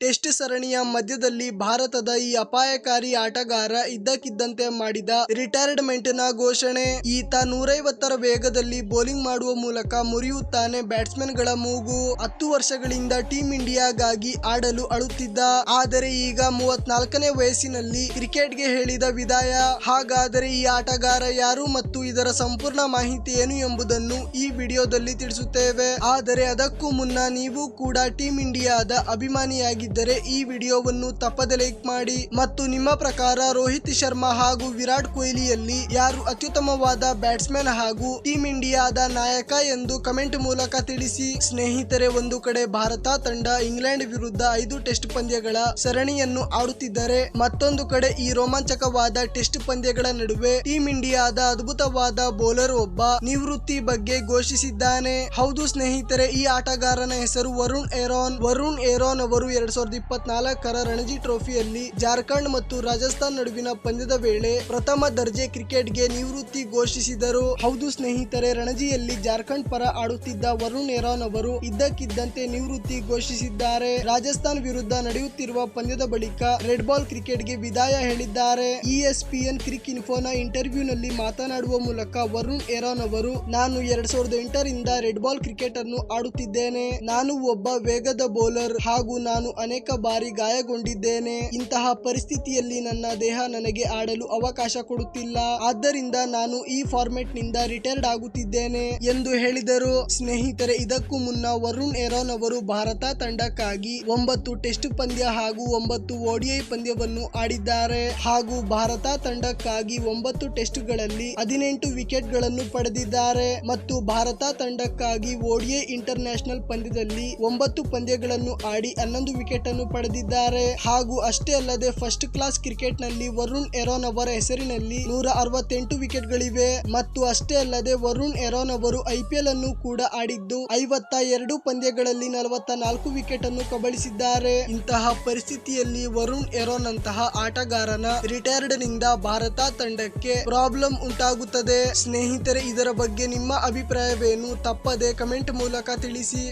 Test ಸರಣಿಯ ಮಧ್ಯದಲ್ಲಿ ಭಾರತದ ಈ ಅಪಾಯಕಾರಿ ಆಟಗಾರ ಇದ್ದಕ್ಕಿದ್ದಂತೆ ಮಾಡಿದ ರಿಟೈರ್ಮೆಂಟ್ನ ಘೋಷಣೆ. ಈತ ನೂರೈವತ್ತರ ವೇಗದಲ್ಲಿ ಬೌಲಿಂಗ್ ಮಾಡುವ ಮೂಲಕ ಮುರಿಯುತ್ತಾನೆ ಬ್ಯಾಟ್ಸ್ಮನ್ಗಳ ಮೂಗು. ಹತ್ತು ವರ್ಷಗಳಿಂದ ಟೀಂ ಇಂಡಿಯಾಗಾಗಿ ಆಡಲು ಅಳುತ್ತಿದ್ದ, ಆದರೆ ಈಗ ಮೂವತ್ನಾಲ್ಕನೇ ವಯಸ್ಸಿನಲ್ಲಿ ಕ್ರಿಕೆಟ್ಗೆ ಹೇಳಿದ ವಿದಾಯ. ಹಾಗಾದರೆ ಈ ಆಟಗಾರ ಯಾರು ಮತ್ತು ಇದರ ಸಂಪೂರ್ಣ ಮಾಹಿತಿ ಏನು ಎಂಬುದನ್ನು ಈ ವಿಡಿಯೋದಲ್ಲಿ ತಿಳಿಸುತ್ತೇವೆ. ಆದರೆ ಅದಕ್ಕೂ ಮುನ್ನ ನೀವು ಕೂಡ ಟೀಂ ಇಂಡಿಯಾದ ಅಭಿಮಾನಿಯಾಗಿದ್ದರೆ ಈ ವಿಡಿಯೋವನ್ನು ತಪ್ಪದೆ ಲೈಕ್ ಮಾಡಿ ಮತ್ತು ನಿಮ್ಮ ಪ್ರಕಾರ ರೋಹಿತ್ ಶರ್ಮಾ ಹಾಗೂ ವಿರಾಟ್ ಕೊಹ್ಲಿಯಲ್ಲಿ ಯಾರು ಅತ್ಯುತ್ತಮವಾದ ಬ್ಯಾಟ್ಸ್ಮನ್ ಹಾಗೂ ಟೀಂ ಇಂಡಿಯಾದ ನಾಯಕ ಎಂದು ಕಮೆಂಟ್ ಮೂಲಕ ತಿಳಿಸಿ. ಸ್ನೇಹಿತರೆ, ಒಂದು ಕಡೆ ಭಾರತ ತಂಡ ಇಂಗ್ಲೆಂಡ್ ವಿರುದ್ಧ ಐದು ಟೆಸ್ಟ್ ಪಂದ್ಯಗಳ ಸರಣಿಯನ್ನು ಆಡುತ್ತಿದ್ದರೆ, ಮತ್ತೊಂದು ಕಡೆ ಈ ರೋಮಾಂಚಕವಾದ ಟೆಸ್ಟ್ ಪಂದ್ಯಗಳ ನಡುವೆ ಟೀಂ ಇಂಡಿಯಾದ ಅದ್ಭುತವಾದ ಬೌಲರ್ ಒಬ್ಬ ನಿವೃತ್ತಿ ಬಗ್ಗೆ ಘೋಷಿಸಿದ್ದಾನೆ. ಹೌದು ಸ್ನೇಹಿತರೆ, ಈ ಆಟಗಾರನ ಹೆಸರು ವರುಣ್ ಏರೋನ್. ವರುಣ್ ಏರೋನ್ ಅವರು ಎರಡ್ ಸಾವಿರದ ಇಪ್ಪತ್ನಾಲ್ಕರ ರಣಜಿ ಟ್ರೋಫಿಯಲ್ಲಿ ಜಾರ್ಖಂಡ್ ಮತ್ತು ರಾಜಸ್ಥಾನ್ ನಡುವಿನ ಪಂದ್ಯದ ವೇಳೆ ಪ್ರಥಮ ದರ್ಜೆ ಕ್ರಿಕೆಟ್ಗೆ ನಿವೃತ್ತಿ ಘೋಷಿಸಿದರು. ಹೌದು ಸ್ನೇಹಿತರೆ, ರಣಜಿಯಲ್ಲಿ ಜಾರ್ಖಂಡ್ ಪರ ಆಡುತ್ತಿದ್ದ ವರುಣ್ ಎರಾನ್ ಅವರು ಇದ್ದಕ್ಕಿದ್ದಂತೆ ನಿವೃತ್ತಿ ಘೋಷಿಸಿದ್ದಾರೆ. ರಾಜಸ್ಥಾನ್ ವಿರುದ್ಧ ನಡೆಯುತ್ತಿರುವ ಪಂದ್ಯದ ಬಳಿಕ ರೆಡ್ ಬಾಲ್ ಕ್ರಿಕೆಟ್ಗೆ ವಿದಾಯ ಹೇಳಿದ್ದಾರೆ. ಇಎಸ್ಪಿಎನ್ ಕ್ರಿಕ್ ಇನ್ಫೋನ ಇಂಟರ್ವ್ಯೂನಲ್ಲಿ ಮಾತನಾಡುವ ಮೂಲಕ ವರುಣ್ ಎರಾನ್ ಅವರು, ನಾನು ಎರಡ್ ಸಾವಿರದ ಎಂಟರಿಂದ ರೆಡ್ ಬಾಲ್ ಕ್ರಿಕೆಟ್ ಅನ್ನು ಆಡುತ್ತಿದ್ದೇನೆ. ನಾನು ಒಬ್ಬ ವೇಗದ ಬೌಲರ್ ಹಾಗೂ ನಾನು ಅನೇಕ ಬಾರಿ ಗಾಯಗೊಂಡಿದ್ದೇನೆ. ಇಂತಹ ಪರಿಸ್ಥಿತಿಯಲ್ಲಿ ನನ್ನ ದೇಹ ನನಗೆ ಆಡಲು ಅವಕಾಶ ಕೊಡುತ್ತಿಲ್ಲ. ಆದ್ದರಿಂದ ನಾನು ಈ ಫಾರ್ಮೆಟ್ನಿಂದ ರಿಟೈರ್ಡ್ ಆಗುತ್ತಿದ್ದೇನೆ ಎಂದು ಹೇಳಿದರು. ಸ್ನೇಹಿತರೆ, ಇದಕ್ಕೂ ಮುನ್ನ ವರುಣ್ ಏರಾನ್ ಅವರು ಭಾರತ ತಂಡಕ್ಕಾಗಿ ಒಂಬತ್ತು ಟೆಸ್ಟ್ ಪಂದ್ಯ ಹಾಗೂ ಒಂಬತ್ತು ಓಡಿಐ ಪಂದ್ಯವನ್ನು ಆಡಿದ್ದಾರೆ. ಹಾಗೂ ಭಾರತ ತಂಡಕ್ಕಾಗಿ ಒಂಬತ್ತು ಟೆಸ್ಟ್ಗಳಲ್ಲಿ ಹದಿನೆಂಟು ವಿಕೆಟ್ಗಳನ್ನು ಪಡೆದಿದ್ದಾರೆ. ಮತ್ತು ಭಾರತ ತಂಡಕ್ಕಾಗಿ ಓಡಿಐ ಇಂಟರ್ ನ್ಯಾಷನಲ್ ಪಂದ್ಯದಲ್ಲಿ ಒಂಬತ್ತು ಪಂದ್ಯಗಳನ್ನು ಆಡಿ ಹನ್ನೊಂದು ವಿಕೆಟ್ ಅನ್ನು ಪಡೆದಿದ್ದಾರೆ. ಹಾಗೂ ಅಷ್ಟೇ ಅಲ್ಲದೆ ಫಸ್ಟ್ ಕ್ಲಾಸ್ ಕ್ರಿಕೆಟ್ನಲ್ಲಿ ವರುಣ್ ಎರೋನ್ ಅವರ ಹೆಸರಿನಲ್ಲಿ ನೂರ ಅರವತ್ತೆಂಟು ವಿಕೆಟ್ ಗಳಿವೆ ಮತ್ತು ಅಷ್ಟೇ ಅಲ್ಲದೆ ವರುಣ್ ಎರೋನ್ ಅವರು ಐಪಿಎಲ್ ಅನ್ನು ಕೂಡ ಆಡಿದ್ದು ಐವತ್ತ ಎರಡು ಪಂದ್ಯಗಳಲ್ಲಿ ನಲವತ್ತ ನಾಲ್ಕು ವಿಕೆಟ್ ಅನ್ನು ಕಬಳಿಸಿದ್ದಾರೆ. ಇಂತಹ ಪರಿಸ್ಥಿತಿಯಲ್ಲಿ ವರುಣ್ ಎರೋನ್ ಅಂತಹ ಆಟಗಾರನ ರಿಟೈರ್ಡ್ನಿಂದ ಭಾರತ ತಂಡಕ್ಕೆ ಪ್ರಾಬ್ಲಮ್ ಉಂಟಾಗುತ್ತದೆ. ಸ್ನೇಹಿತರೆ, ಇದರ ಬಗ್ಗೆ ನಿಮ್ಮ ಅಭಿಪ್ರಾಯವೇನು? ತಪ್ಪದೆ ಕಮೆಂಟ್ ಮೂಲಕ ತಿಳಿಸಿ.